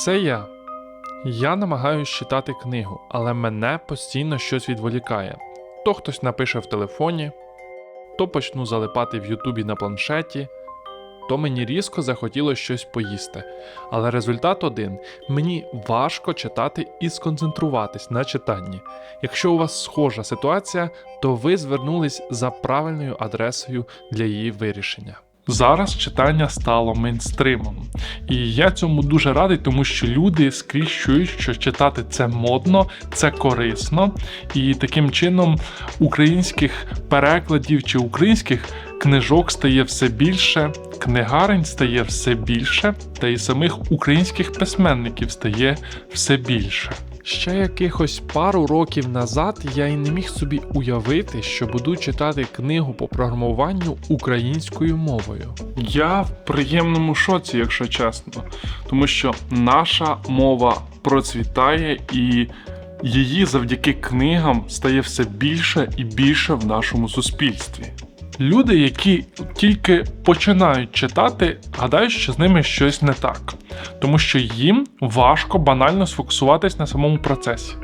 Це я. Я намагаюсь читати книгу, але мене постійно щось відволікає. То хтось напише в телефоні, то почну залипати в Ютубі на планшеті, то мені різко захотілося щось поїсти. Але результат один: мені важко читати і сконцентруватись на читанні. Якщо у вас схожа ситуація, то ви звернулись за правильною адресою для її вирішення. Зараз читання стало мейнстримом, і я цьому дуже радий, тому що люди скрізь чують, що читати це модно, це корисно, і таким чином українських перекладів чи українських книжок стає все більше, книгарень стає все більше, та й самих українських письменників стає все більше. Ще якихось пару років назад я й не міг собі уявити, що буду читати книгу по програмуванню українською мовою. Я в приємному шоці, якщо чесно, тому що наша мова процвітає і її завдяки книгам стає все більше і більше в нашому суспільстві. Люди, які тільки починають читати, гадають, що з ними щось не так, тому що їм важко банально сфокусуватись на самому процесі.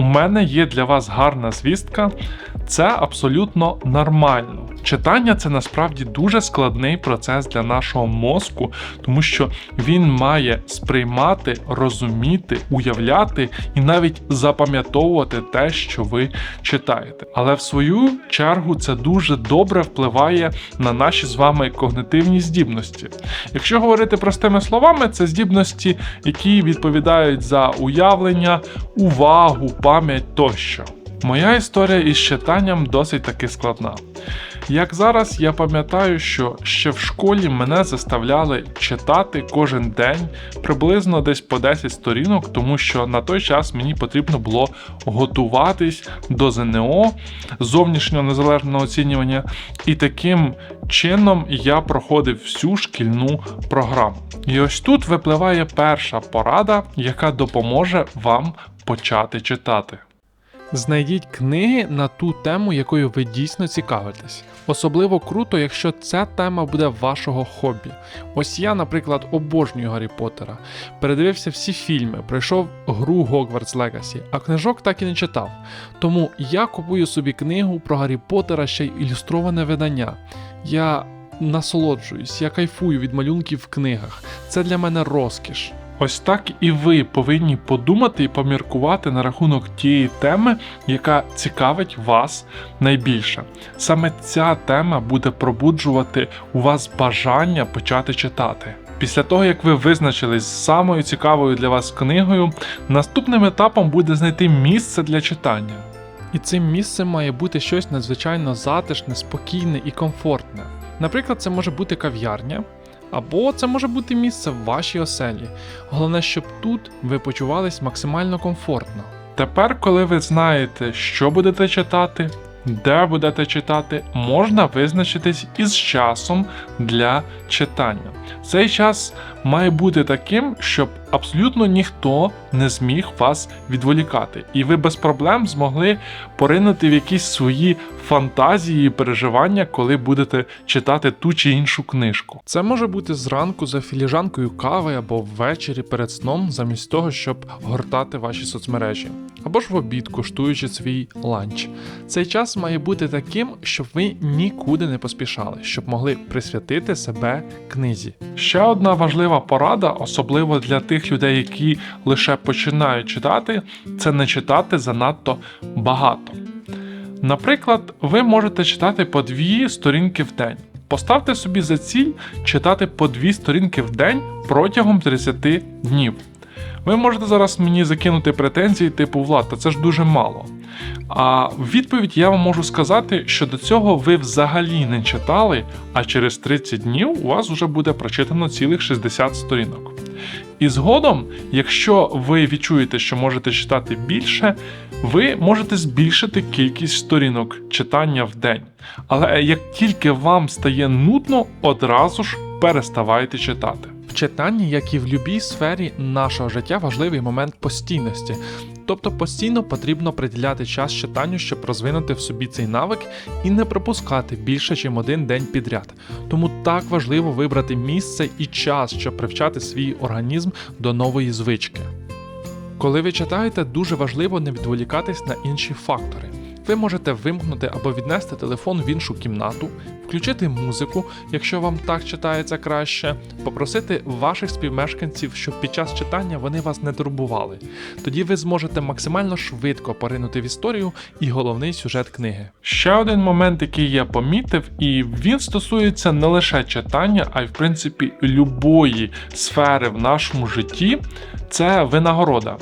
У мене є для вас гарна звістка, це абсолютно нормально. Читання це насправді дуже складний процес для нашого мозку, тому що він має сприймати, розуміти, уявляти і навіть запам'ятовувати те, що ви читаєте. Але в свою чергу це дуже добре впливає на наші з вами когнитивні здібності. Якщо говорити простими словами, це здібності, які відповідають за уявлення, увагу, pamiętością Моя історія із читанням досить таки складна. Як зараз я пам'ятаю, що ще в школі мене заставляли читати кожен день приблизно десь по 10 сторінок, тому що на той час мені потрібно було готуватись до ЗНО зовнішнього незалежного оцінювання, і таким чином я проходив всю шкільну програму. І ось тут випливає перша порада, яка допоможе вам почати читати. Знайдіть книги на ту тему, якою ви дійсно цікавитесь. Особливо круто, якщо ця тема буде вашого хобі. Ось я, наприклад, обожнюю Гаррі Поттера, передивився всі фільми, пройшов гру Hogwarts Legacy, а книжок так і не читав. Тому я купую собі книгу про Гаррі Поттера ще й ілюстроване видання. Я насолоджуюсь, я кайфую від малюнків в книгах. Це для мене розкіш. Ось так і ви повинні подумати і поміркувати на рахунок тієї теми, яка цікавить вас найбільше. Саме ця тема буде пробуджувати у вас бажання почати читати. Після того, як ви визначились з самою цікавою для вас книгою, наступним етапом буде знайти місце для читання. І цим місцем має бути щось надзвичайно затишне, спокійне і комфортне. Наприклад, це може бути кав'ярня, або це може бути місце в вашій оселі. Головне, щоб тут ви почувались максимально комфортно. Тепер, коли ви знаєте, що будете читати, де будете читати, можна визначитись із часом для читання. Цей час має бути таким, щоб абсолютно ніхто не зміг вас відволікати, і ви без проблем змогли поринути в якісь свої фантазії і переживання, коли будете читати ту чи іншу книжку. Це може бути зранку за філіжанкою кави або ввечері перед сном, замість того, щоб гортати ваші соцмережі, або ж в обід, коштуючи свій ланч. Цей час має бути таким, щоб ви нікуди не поспішали, щоб могли присвятити себе книзі. Ще одна важлива порада, особливо для тих людей, які лише починають читати, це не читати занадто багато. Наприклад, ви можете читати по дві сторінки в день. Поставте собі за ціль читати по дві сторінки в день протягом 30 днів. Ви можете зараз мені закинути претензії типу Влад, та це ж дуже мало. А в відповідь я вам можу сказати, що до цього ви взагалі не читали, а через 30 днів у вас вже буде прочитано цілих 60 сторінок. І згодом, якщо ви відчуєте, що можете читати більше, ви можете збільшити кількість сторінок читання в день. Але як тільки вам стає нудно, одразу ж переставайте читати. В читанні, як і в будь-якій сфері нашого життя, важливий момент постійності. Тобто постійно потрібно приділяти час читанню, щоб розвинути в собі цей навик і не пропускати більше, ніж один день підряд. Тому так важливо вибрати місце і час, щоб привчати свій організм до нової звички. Коли ви читаєте, дуже важливо не відволікатись на інші фактори. Ви можете вимкнути або віднести телефон в іншу кімнату, включити музику, якщо вам так читається краще, попросити ваших співмешканців, щоб під час читання вони вас не турбували. Тоді ви зможете максимально швидко поринути в історію і головний сюжет книги. Ще один момент, який я помітив, і він стосується не лише читання, а й в принципі любої сфери в нашому житті. Це винагорода.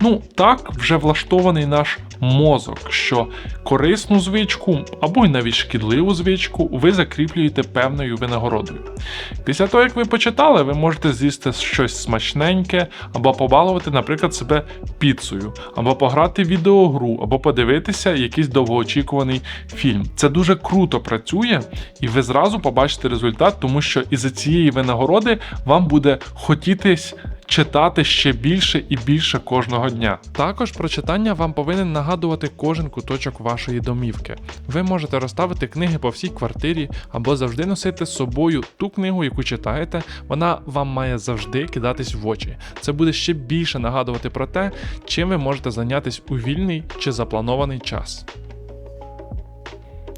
Ну, так вже влаштований наш мозок, що корисну звичку або й навіть шкідливу звичку ви закріплюєте певною винагородою. Після того, як ви почитали, ви можете з'їсти щось смачненьке, або побалувати, наприклад, себе піцею, або пограти відеогру, або подивитися якийсь довгоочікуваний фільм. Це дуже круто працює, і ви зразу побачите результат, тому що із-за цієї винагороди вам буде хотітись читати ще більше і більше кожного дня. Також про читання вам повинен нагадувати кожен куточок вашої домівки. Ви можете розставити книги по всій квартирі або завжди носити з собою ту книгу, яку читаєте. Вона вам має завжди кидатись в очі. Це буде ще більше нагадувати про те, чим ви можете зайнятися у вільний чи запланований час.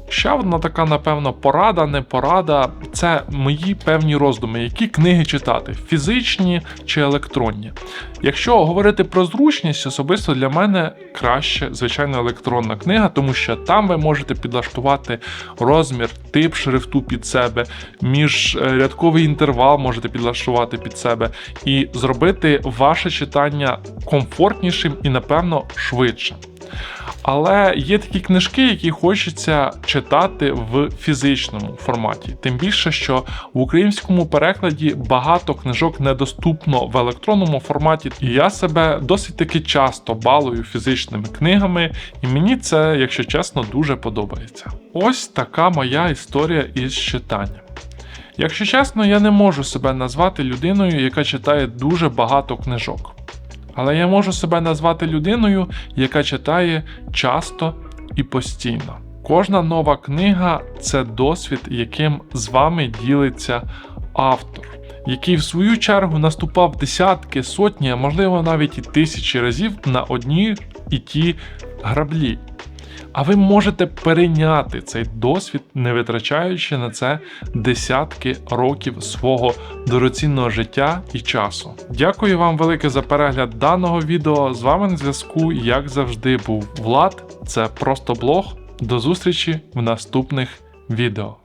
Ще одна така, напевно, порада, не порада це мої певні роздуми, які книги читати, фізичні чи електронні. Якщо говорити про зручність, особисто для мене краще, звичайно, електронна книга, тому що там ви можете підлаштувати розмір, тип шрифту під себе, міжрядковий інтервал можете підлаштувати під себе і зробити ваше читання комфортнішим і, напевно, швидшим. Але є такі книжки, які хочеться читати в фізичному форматі. Тим більше, що в українському перекладі багато книжок недоступно в електронному форматі, і я себе досить таки часто балую фізичними книгами, і мені це, якщо чесно, дуже подобається. Ось така моя історія із читанням. Якщо чесно, я не можу себе назвати людиною, яка читає дуже багато книжок. Але я можу себе назвати людиною, яка читає часто і постійно. Кожна нова книга це досвід, яким з вами ділиться автор, який в свою чергу наступав десятки, сотні, а можливо навіть і тисячі разів на одні і ті граблі. А ви можете перейняти цей досвід, не витрачаючи на це десятки років свого дорогоцінного життя і часу. Дякую вам велике за перегляд даного відео. З вами на зв'язку, як завжди, був Влад. Це просто блог. До зустрічі в наступних відео.